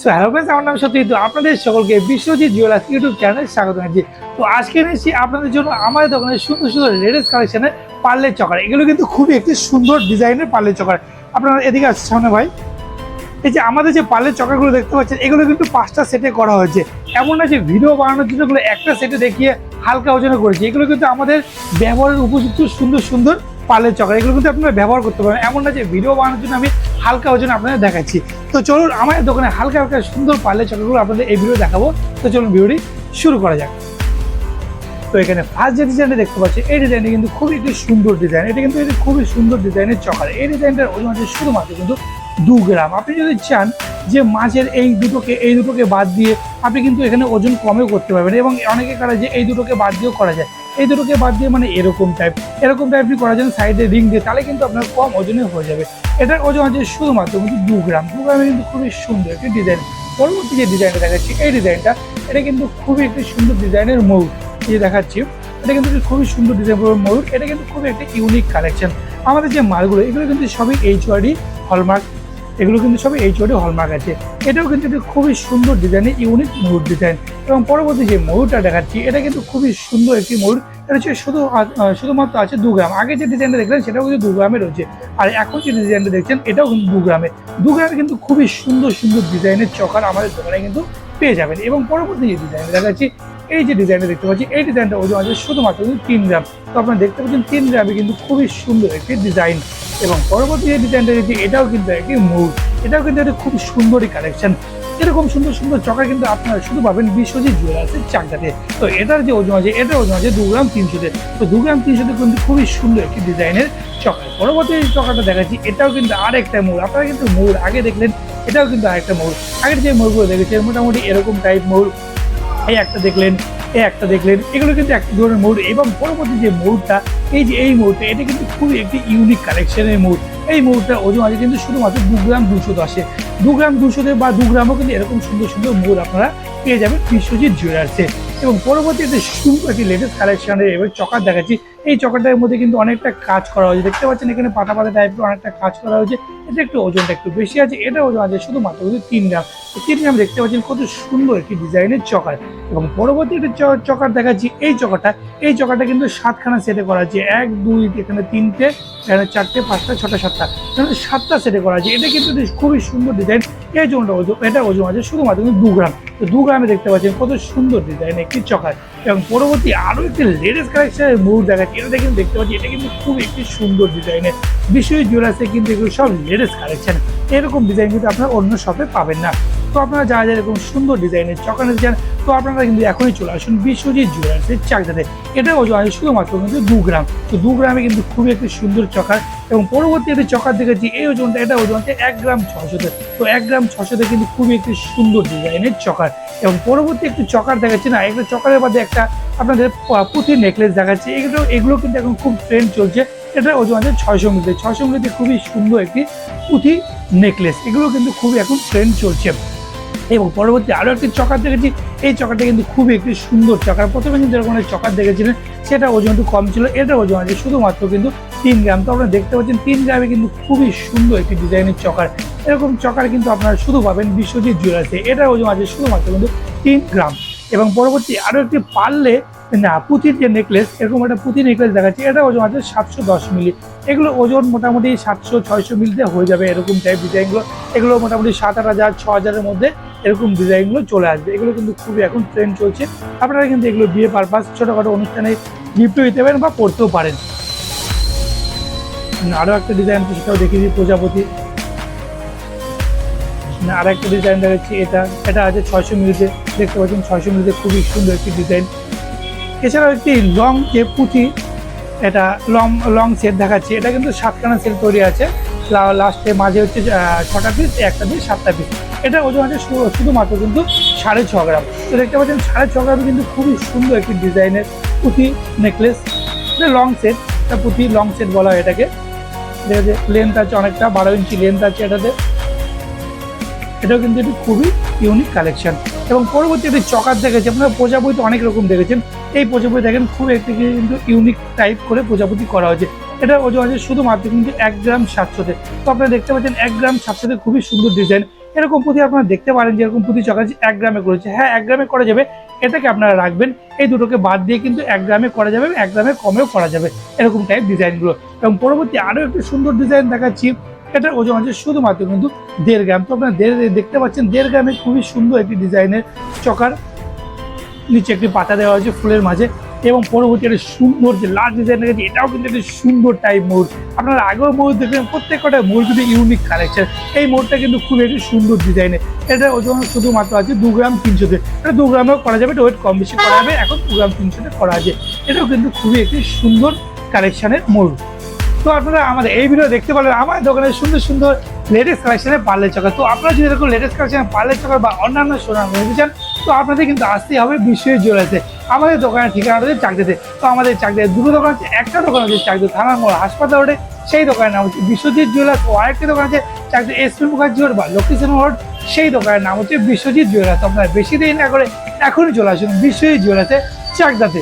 So hello friends আমার নাম সত্যি তো আপনাদের সকলকে বিশ্বজিৎ জুয়েলার্স ইউটিউব চ্যানেলে স্বাগত জানাচ্ছি। তো আজকে এনেছি আপনাদের জন্য আমাদের দোকানে সুন্দর সুন্দর লেটেস্ট কালেকশনের পার্লের চকার। এগুলো কিন্তু খুবই একটি সুন্দর ডিজাইনের পার্লের চকার। আপনারা এদিকে আসছে সামনে ভাই। এই যে আমাদের যে পার্লের চকারগুলো দেখতে পাচ্ছেন, এগুলো কিন্তু পাঁচটা সেটে করা হয়েছে। এমন না যে ভিডিও বানানোর জন্য এগুলো একটা সেটে দেখিয়ে হালকা ওজনে করেছি। এগুলো কিন্তু আমাদের ব্যবহারের উপযুক্ত সুন্দর সুন্দর পার্লের চকার। এগুলো কিন্তু আপনারা ব্যবহার করতে পারেন। এমন না যে ভিডিও বানানোর জন্য আমি হালকা ওজন আপনাদের দেখাচ্ছি। তো চলুন আমার দোকানে হালকা হালকা সুন্দর পার্লের চকারগুলো আপনাদের এই ভিডিও দেখাবো। তো চলুন ভিডিওটি শুরু করা যাক। তো এখানে ফার্স্ট যে ডিজাইনটা দেখতে পাচ্ছি, এই ডিজাইনটা কিন্তু খুবই একটি সুন্দর ডিজাইন এটা কিন্তু একটি খুবই সুন্দর ডিজাইনের চকার এই ডিজাইনটার ওজন আছে শুধুমাত্র কিন্তু দু গ্রাম। আপনি যদি চান যে মাছের এই দুটোকে এই দুটোকে বাদ দিয়ে আপনি কিন্তু এখানে ওজন কমেও করতে পারবেন এবং অনেকে কারা যে এই দুটোকে বাদ দিয়েও করা যায়। এই দুটোকে বাদ দিয়ে মানে এরকম টাইপ এরকম টাইপ আপনি করার জন্য সাইডে রিং দিয়ে, তাহলে কিন্তু আপনার কম ওজনে হয়ে যাবে। এটার ওজন আছে শুধুমাত্র কিন্তু দু গ্রাম। দু গ্রামে কিন্তু খুবই সুন্দর একটি ডিজাইন পরবর্তী যে ডিজাইনটা দেখাচ্ছি, এই ডিজাইনটা এটা কিন্তু খুবই একটি সুন্দর ডিজাইনের ময়ূর যে দেখাচ্ছি, এটা কিন্তু খুবই সুন্দর ডিজাইনের ময়ূর এটা কিন্তু খুবই একটি ইউনিক কালেকশন আমাদের যে মালগুলো, এগুলো কিন্তু সবই এইচ ওয়ারি হলমার্ক এগুলো কিন্তু সবই এইচ ওয়ারি হলমার্ক আছে। এটাও কিন্তু একটি খুবই সুন্দর ডিজাইনের ইউনিক ময়ূর ডিজাইন এবং পরবর্তী যে ময়ূরটা দেখাচ্ছি, এটা কিন্তু খুবই সুন্দর একটি ময়ূর এটা হচ্ছে শুধু শুধুমাত্র আছে দু গ্রাম। আগে যে ডিজাইনটা দেখলেন, সেটাও কিন্তু দু গ্রামে রয়েছে। আর এখন যে ডিজাইনটা দেখছেন, এটাও কিন্তু দু গ্রামে। দু গ্রামে কিন্তু খুবই সুন্দর সুন্দর ডিজাইনের চকার আমাদের দোকানে কিন্তু পেয়ে যাবেন। এবং পরবর্তী যে ডিজাইনটা দেখাচ্ছি এই যে ডিজাইনটা দেখতে পাচ্ছি, এই ডিজাইনটা ওজন আছে শুধুমাত্র কিন্তু তিন গ্রাম তো আপনারা দেখতে পাচ্ছেন তিন গ্রামে কিন্তু খুবই সুন্দর একটি ডিজাইন এবং পরবর্তী যে ডিজাইনটা দেখছি, এটাও কিন্তু একটি মূল এটাও কিন্তু একটা খুব সুন্দরই কালেকশন এরকম সুন্দর সুন্দর চকা কিন্তু আপনারা শুধু পাবেন বিশ্বজিৎ জুয়েলার্সের চাকদাতে তো এটার যে ওজন আছে, এটার ওজন আছে দু গ্রাম তিনশোতে। তো দু গ্রাম তিনশোতে কিন্তু খুবই সুন্দর একটি ডিজাইনের চকা। পরবর্তী যে চকাটা দেখাচ্ছি, এটাও কিন্তু আরেকটা মোড় আপনারা কিন্তু মোড় আগে দেখলেন, এটাও কিন্তু আরেকটা মোড় আগের যে মোড়গুলো দেখেছেন মোটামুটি এরকম টাইপ মোড় এই একটা দেখলেন, এই একটা দেখলেন, এগুলো কিন্তু একটা ধরনের মোড় এবং পরবর্তী যে মোড়টা এই যে এই মোড়টা এটা কিন্তু খুবই একটি ইউনিক কালেকশনের মোড় এই মোড়টা ওজন আছে কিন্তু শুধুমাত্র দু গ্রাম দুশো দশে। দু গ্রাম দুশোতে বা দু গ্রামও কিন্তু এরকম সুন্দর সুন্দর মোড় আপনারা পেয়ে যাবেন বিশ্বজিৎ জুয়েলার্সে এবং পরবর্তী একটি সুন্দর একটি লেটেস্ট কালেকশনের এবার চকার দেখাচ্ছি। এই চকারটার মধ্যে কিন্তু অনেকটা কাজ করা হয়েছে। দেখতে পাচ্ছেন এখানে পাতা পাতা টাইপের অনেকটা কাজ করা হয়েছে। এটা একটু ওজনটা একটু বেশি আছে এটা ওজন আছে শুধুমাত্র কিন্তু তিন গ্রাম। তিন গ্রাম দেখতে পাচ্ছেন কত সুন্দর একটি ডিজাইনের চকার। এবং পরবর্তী একটি চকার দেখাচ্ছি, এই চকারটা এই চকারটা কিন্তু সাতখানা সেটে করা আছে। এক, দুই, এখানে তিনটে, এখানে চারটে, পাঁচটা, ছটা, সাতটা। এখানে সাতটা সেটে করা আছে। এটা কিন্তু খুবই সুন্দর ডিজাইন এই জন্য ওজন, এটা ওজন আছে শুধুমাত্র কিন্তু দু গ্রাম। তো দু গ্রামে দেখতে পাচ্ছেন কত সুন্দর ডিজাইন একটি চকার। এবং পরবর্তী আরও একটি লেটেস্ট কালেকশনের মুড দেখাচ্ছি। এটা কিন্তু দেখতে পাচ্ছি, এটা কিন্তু খুব একটি সুন্দর ডিজাইনের বিশ্বজিৎ জুয়েলার্সে কিন্তু এগুলো সব লেটেস্ট কালেকশন এরকম ডিজাইন কিন্তু আপনারা অন্য শপে পাবেন না। তো আপনারা যারা যারা এরকম সুন্দর ডিজাইনের চকা নিতে চান তো আপনারা কিন্তু এখনই চলে আসুন বিশ্বজিৎ জুয়েলার্সের চাকদাতে। এটা ওজন আছে শুধুমাত্র কিন্তু দু গ্রাম। তো দু গ্রামে কিন্তু খুবই একটি সুন্দর চকার এবং পরবর্তী একটি চকার দেখেছি, এই ওজনটা, এটা ওজন হচ্ছে এক গ্রাম ছশোতে তো। এক গ্রাম ছশোতে কিন্তু খুবই একটি সুন্দর ডিজাইনের চকার। এবং পরবর্তী একটি চকার দেখাচ্ছি না, একটা চকারের মধ্যে একটা আপনাদের পুঁথি নেকলেস দেখাচ্ছে। এগুলো এগুলো কিন্তু এখন খুব ট্রেন্ড চলছে। এটা ওজন আছে ছয়শো মিলিতে। ছয়শো মিলিতে খুবই সুন্দর একটি পুঁথি নেকলেস। এগুলো কিন্তু খুবই এখন ট্রেন্ড চলছে। এবং পরবর্তী আরও একটি চকার দেখেছি। এই চকারটা কিন্তু খুবই একটি সুন্দর চকার। প্রথমে কিন্তু এরকম চকার দেখেছিলেন, সেটা ওজন একটু কম ছিল এটা ওজন আছে শুধুমাত্র কিন্তু তিন গ্রাম। তো আপনারা দেখতে পাচ্ছেন, তিন গ্রামে কিন্তু খুবই সুন্দর একটি ডিজাইনের চকার। এরকম চকার কিন্তু আপনারা শুধু পাবেন বিশ্বজিৎ জুয়েলার্সে। এটা ওজন আছে শুধুমাত্র কিন্তু তিন গ্রাম। এবং পরবর্তী আরও একটি পারলে, না পুঁথির যে নেকলেস, এরকম একটা পুঁথি নেকলেস দেখাচ্ছি এটা ওজন আছে সাতশো দশ মিলি। এগুলো ওজন মোটামুটি সাতশো ছয়শো মিলিতে হয়ে যাবে এরকম টাইপ ডিজাইনগুলো এগুলো মোটামুটি সাত আট হাজার, ছ হাজারের মধ্যে এরকম ডিজাইনগুলো চলে আসবে। এগুলো কিন্তু খুবই এখন ট্রেন্ড চলছে। আপনারা কিন্তু এগুলো বিয়ে পারপাস ছোটোখাটো অনুষ্ঠানে গিফটও দিতে পারেন বা পড়তেও পারেন। আরও একটা ডিজাইন সেটাও দেখিয়ে দিই প্রজাপতি। আর একটা ডিজাইন দেখাচ্ছি, এটা এটা আছে ছয়শো মিলিতে। দেখতে পাচ্ছেন, ছয়শো মিলিতে খুবই সুন্দর একটি ডিজাইন এছাড়াও একটি লং যে পুঁথি, এটা লং লং সেট দেখাচ্ছি। এটা কিন্তু সাতখানা সেট তৈরি আছে। লাস্টে মাঝে হচ্ছে ছটা পিস একটা পিস সাতটা পিস এটা ওজন আছে শুধুমাত্র কিন্তু সাড়ে ছ গ্রাম। তো দেখতে পাচ্ছেন, সাড়ে ছ গ্রামে কিন্তু খুবই সুন্দর একটি ডিজাইনের পুঁথি নেকলেস লং সেট এটা পুঁথি লং সেট বলা হয় এটাকে। দেখা যায় লেন্থ আছে অনেকটা, বারো ইঞ্চি লেন্থ আছে এটাতে। এটাও কিন্তু একটি খুবই ইউনিক কালেকশন এবং পরবর্তী একটি চকার দেখেছি, আপনারা প্রজাপতি অনেক রকম দেখেছেন। এই প্রজাপতি দেখেন, খুব একটি কিন্তু ইউনিক টাইপ করে প্রজাপতি করা হয়েছে। এটা ওজন আছে শুধুমাত্র কিন্তু এক গ্রাম সাতশোতে। তো আপনারা দেখতে পাচ্ছেন এক গ্রাম সাতশোতে খুবই সুন্দর ডিজাইন এরকম পুঁতি আপনারা দেখতে পারেন যে এরকম পুঁতি চকা এক গ্রামে করেছে। হ্যাঁ এক গ্রামে করা যাবে, এটাকে আপনারা রাখবেন। এই দুটোকে বাদ দিয়ে কিন্তু এক গ্রামে করা যাবে এক গ্রামে কমেও করা যাবে এরকম টাইপ ডিজাইনগুলো এবং পরবর্তী আরও একটি সুন্দর ডিজাইন দেখাচ্ছি, এটার ওজন আছে শুধুমাত্র কিন্তু দেড় গ্রাম। তো আপনারা দেড় দেখতে পাচ্ছেন দেড় গ্রামে খুবই সুন্দর একটি ডিজাইনের চকার, নিচে একটি পাতা দেওয়া হয়েছে ফুলের মাঝে। এবং পরবর্তী একটা সুন্দর যে লাস্ট ডিজাইন রেখেছে এটাও কিন্তু একটি সুন্দর টাইপ মোড় আপনারা আগেও মোড় দেখবেন প্রত্যেক কটা মোড় কিন্তু ইউনিক কালেকশন এই মোড়টা কিন্তু খুবই একটি সুন্দর ডিজাইনের এটা ওজন শুধুমাত্র আছে দু গ্রাম তিনশোতে এটা দু গ্রামেও করা যাবে ওয়েট কম বেশি করা যাবে, এখন দু গ্রাম তিনশোতে করা আছে। এটাও কিন্তু খুবই একটি সুন্দর কালেকশনের মোড় তো আপনারা আমাদের এই ভিডিও দেখতে পারলেন আমার দোকানে সুন্দর সুন্দর লেটেস্ট কালেকশনের পার্লের চকা। তো আপনারা যদি এরকম লেটেস্ট কালেকশনের পার্লের চকা বা অন্যান্য সোনার নিতে চান তো আপনাদের কিন্তু আসতেই হবে বিশ্বের জোড়াতে আমাদের দোকানের ঠিকানা রয়েছে চাকরিতে। তো আমাদের চাকরিতে দুটো দোকান আছে, একটা দোকান আছে চাকরি থানার মোড় হাসপাতাল রোডে, সেই দোকানের নাম হচ্ছে বিশ্বজিৎ জুয়েলার্স, ও আরেকটি দোকান আছে চাকরি এসপি মুখার্জি রোড বা লক্ষ্মীসেন রোড, সেই দোকানের নাম হচ্ছে বিশ্বজিৎ জুয়েলার্স। আপনারা বেশি দেরি না করে এখনই চলে আসুন বিশ্বজিৎ জুয়েলার্সে চাকদাতে